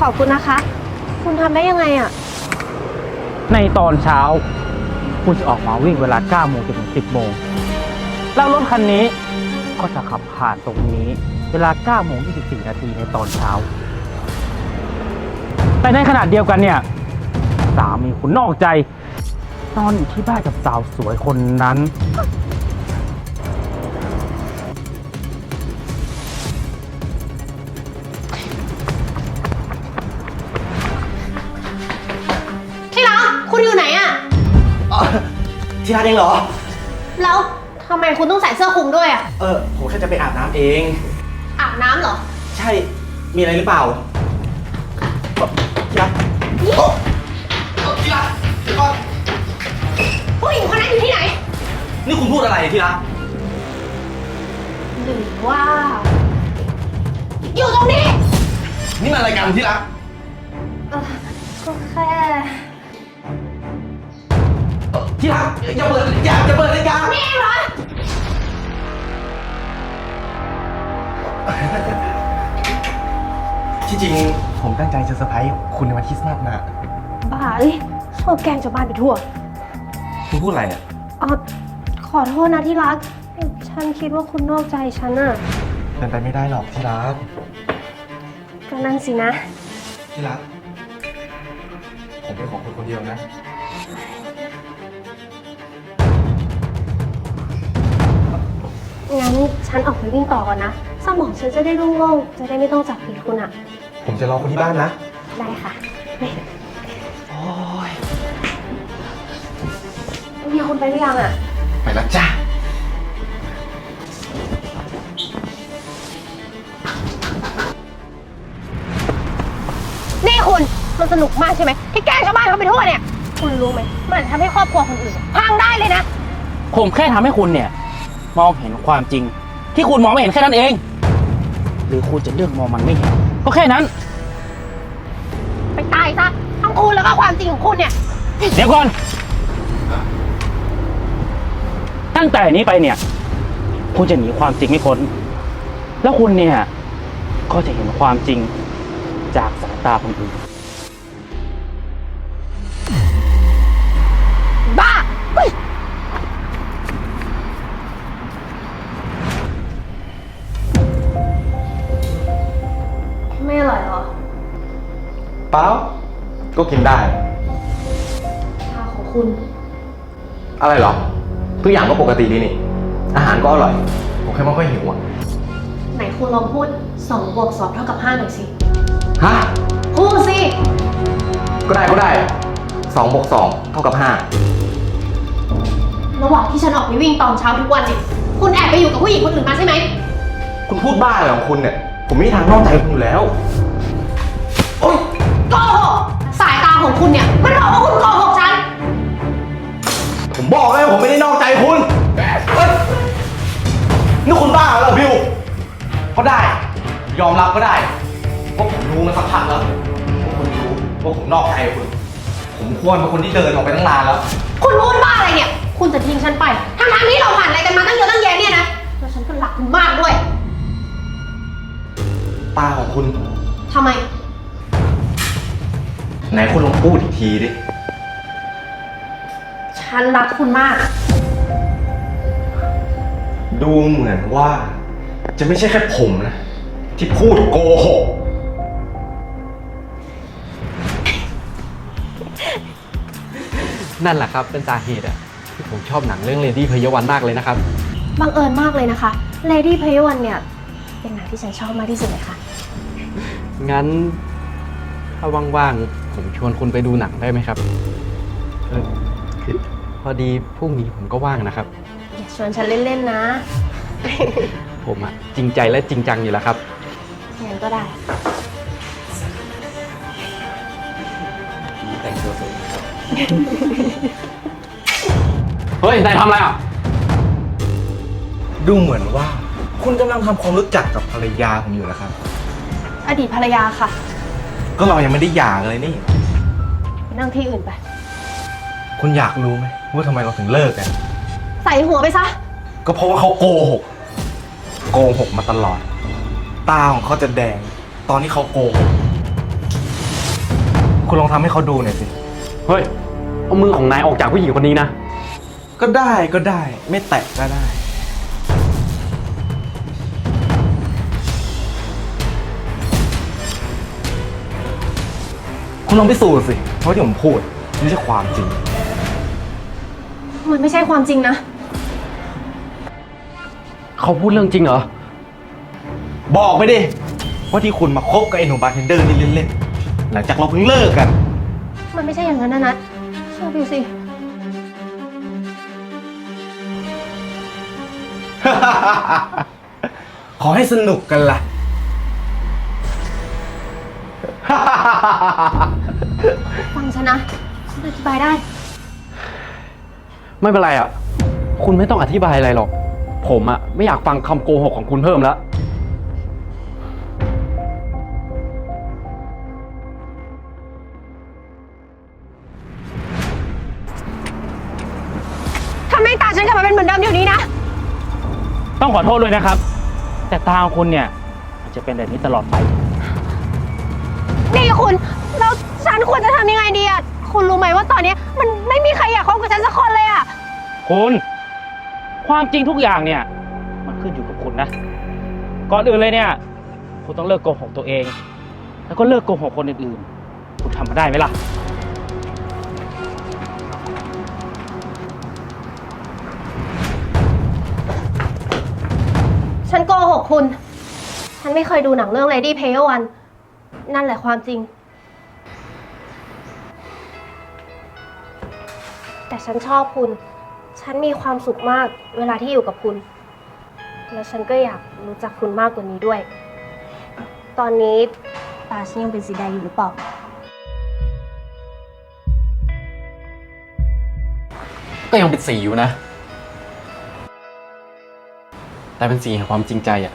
ขอบคุณนะคะ คุณทำได้ยังไงอะในตอนเช้า คุณจะออกมาวิ่งเวลา 9 โมงจนถึง 10 โมง แล้วรถคันนี้ก็จะขับผ่านตรงนี้ เวลา 9 โมง 24 นาทีในตอนเช้า แต่ในขณะเดียวกันเนี่ย สามีคุณนอกใจ นอนอยู่ที่บ้านกับสาวสวยคนนั้น ที่ร้านเองเหรอ แล้วทำไมคุณต้องใส่เสื้อคลุมด้วยอะเออ ผมแค่จะไปอาบน้ำเอง อาบน้ำเหรอ ใช่ มีอะไรหรือเปล่าที่รักโอ๊ะโอ๊ะที่รักเดี๋ยวก่อนผู้หญิงคนนั้นอยู่ที่ไหน นี่คุณพูดอะไรที่รัก หรือว่า อยู่ตรงนี้ นี่มันอะไรกันที่รัก เอ่อก็แค่เอ่อ ที่รักอย่าเปิดอย่าอย่าเปิดรายการนี่เองเหรอ ที่จริงผมตั้งใจจะเซอร์ไพรส์คุณในวันคริสต์มาสนะบ้าเอ้ยชอบแกล้งชาวบ้านไปทั่วคุณพูดอะไรอะอ๋อขอโทษนะที่รัก ฉันคิดว่าคุณนอกใจฉันอะเป็นไปไม่ได้หรอกที่รัก ก็นั่นสินะ ที่รัก ผมเป็นของคุณคนเดียวนะ งั้นฉันออกไปวิ่งต่อก่อนนะ สมองฉันจะได้โล่งๆจะได้ไม่ต้องจับผิดคุณอะผมจะรอคุณที่บ้านนะ ได้ค่ะโอ้ยมีคนไปหรือยังอะไปแล้วจ้านี่คุณมันสนุกมากใช่ไหมที่แกล้งชาวบ้านเขาไปทั่วเนี่ย คุณรู้ไหมมันทำให้ครอบครัวคนอื่นพังได้เลยนะ ผมแค่ทำให้คุณเนี่ย มองเห็นความจริง ที่คุณมองไม่เห็นแค่นั้นเอง หรือคุณจะเลือกมองมันไม่เห็นก็แค่นั้น ไปตายซะทั้งคุณแล้วก็ความจริงของคุณเนี่ย เดี๋ยวก่อน ตั้งแต่นี้ไปเนี่ย คุณจะหนีความจริงไม่พ้น แล้วคุณเนี่ย ก็จะเห็นความจริงจากสายตาคนอื่น เปล่าก็กินได้ชาของคุณ อะไรเหรอ ทุกอย่างก็ปกติดีนี่ อาหารก็อร่อย ผมแค่ไม่ค่อยหิวอะ ไหนคุณลองพูด2บวก2เท่ากับ5หน่อยสิ ฮะ พูดสิ ก็ได้ก็ได้สองบวกสองเท่ากับห้าระหว่างที่ฉันออกไปวิ่งตอนเช้าทุกวันเนี่ยคุณแอบไปอยู่กับผู้หญิงคนอื่นมาใช่ไหม คุณพูดบ้าอะไรของคุณเนี่ย ผมไม่มีทางนอกใจคุณอยู่แล้ว โอ๊ย โกหกสายตาของคุณเนี่ยมันบอกว่าคุณโกหกฉัน ผมบอกแล้วผมไม่ได้นอกใจคุณเฮ้ยนี่คุณบ้าเหรอบิวก็ได้ ยอมรับก็ได้เพราะผมรู้มาสักพักแล้วว่าคุณรู้ว่าผมนอกใจคุณ ผมควรเป็นคนที่เดินออกไปตั้งนานแล้ว คุณพูดบ้าอะไรเนี่ย คุณจะทิ้งฉันไปทั้งทที่เราผ่านอะไรกันมาตั้งเยอะตั้งแยะเนี่ยนะแล้วฉันก็รักคุณมากด้วย ตาของคุณทำไม ไหนคุณลองพูดอีกทีดิ ฉันรักคุณมาก ดูเหมือนว่า จะไม่ใช่แค่ผมนะ ที่พูดโกหก นั่นแหละครับ เป็นสาเหตุอะที่ผมชอบหนังเรื่องเลดี้พยวันมากเลยนะครับ บังเอิญมากเลยนะคะ Lady p a y o n เนี่ย เป็นหนังที่ฉันชอบมากที่สุดเลยค่ะ งั้น ถ้าว่างๆ ผมชวนคุณไปดูหนังได้ไหมครับเออคือพอดีพรุ่งนี้ผมก็ว่างนะครับ อย่าชวนฉันเล่นๆนะ ผมอะจริงใจและจริงจังอยู่แล้วครับ งั้นก็ได้ แต่งตัวสวยครับ เฮ้ยนายทำอะไรอะ ดูเหมือนว่า คุณกำลังทำความรู้จักกับภรรยาผมอยู่นะครับ อดีตภรรยาค่ะ ก็เรายังไม่ได้หย่ากันเลยนี่ไปนั่งที่อื่นไป คุณอยากรู้ไหมว่าทำไมเราถึงเลิกกัน ใส่หัวไปซะ ก็เพราะว่าเขาโกหก โกหกมาตลอด ตาของเขาจะแดง ตอนที่เขาโกหก คุณลองทำให้เขาดูหน่อยสิ เฮ้ย เอามือของนายออกจากผู้หญิงคนนี้นะ ก็ได้ก็ได้ ไม่แตะก็ได้ คุณลองพิสูจน์สิเพราะที่ผมพูดไม่ใช่ความจริง มันไม่ใช่ความจริงนะ เขาพูดเรื่องจริงเหรอ บอกไปดิ ว่าที่คุณมาคบกับไอ้หนุ่มบาร์เทนเดอร์นี่เล่นๆ หลังจากเราเพิ่งเลิกกัน มันไม่ใช่อย่างนั้นนะนัทเชื่อบิวสิ ขอให้สนุกกันล่ะ ฟังฉันนะฉันอธิบายได้ ไม่เป็นไรอะ คุณไม่ต้องอธิบายอะไรหรอก ผมอะ ไม่อยากฟังคำโกหกของคุณเพิ่มแล้ว ทำให้ตาฉันกลับมาเป็นเหมือนเดิมเดี๋ยวนี้นะ ต้องขอโทษด้วยนะครับ แต่ตาของคุณเนี่ยมันจะเป็นแบบนี้ตลอดไปนี่ คุณ แล้วฉันควรจะทำยังไงดีอะคุณรู้ไหมว่าตอนเนี้ยมันไม่มีใครอยากคบกับฉันสักคนเลยอะคุณ ความจริงทุกอย่างเนี่ย มันขึ้นอยู่กับคุณนะ ก่อนอื่นเลยเนี่ย คุณต้องเลิกโกหกตัวเอง แล้วก็เลิกโกหกคนอื่นๆ คุณทำมาได้ไหมล่ะ ฉันโกหกคุณ ฉันไม่เคยดูหนังเรื่อง Lady Player One นั่นแหละความจริง แต่ฉันชอบคุณ ฉันมีความสุขมากเวลาที่อยู่กับคุณ และฉันก็อยากรู้จักคุณมากกว่านี้ด้วย ตอนนี้ตาฉันยังเป็นสีแดงอยู่หรือเปล่า ก็ยังเป็นสีอยู่นะ แต่เป็นสีแห่งความจริงใจอะ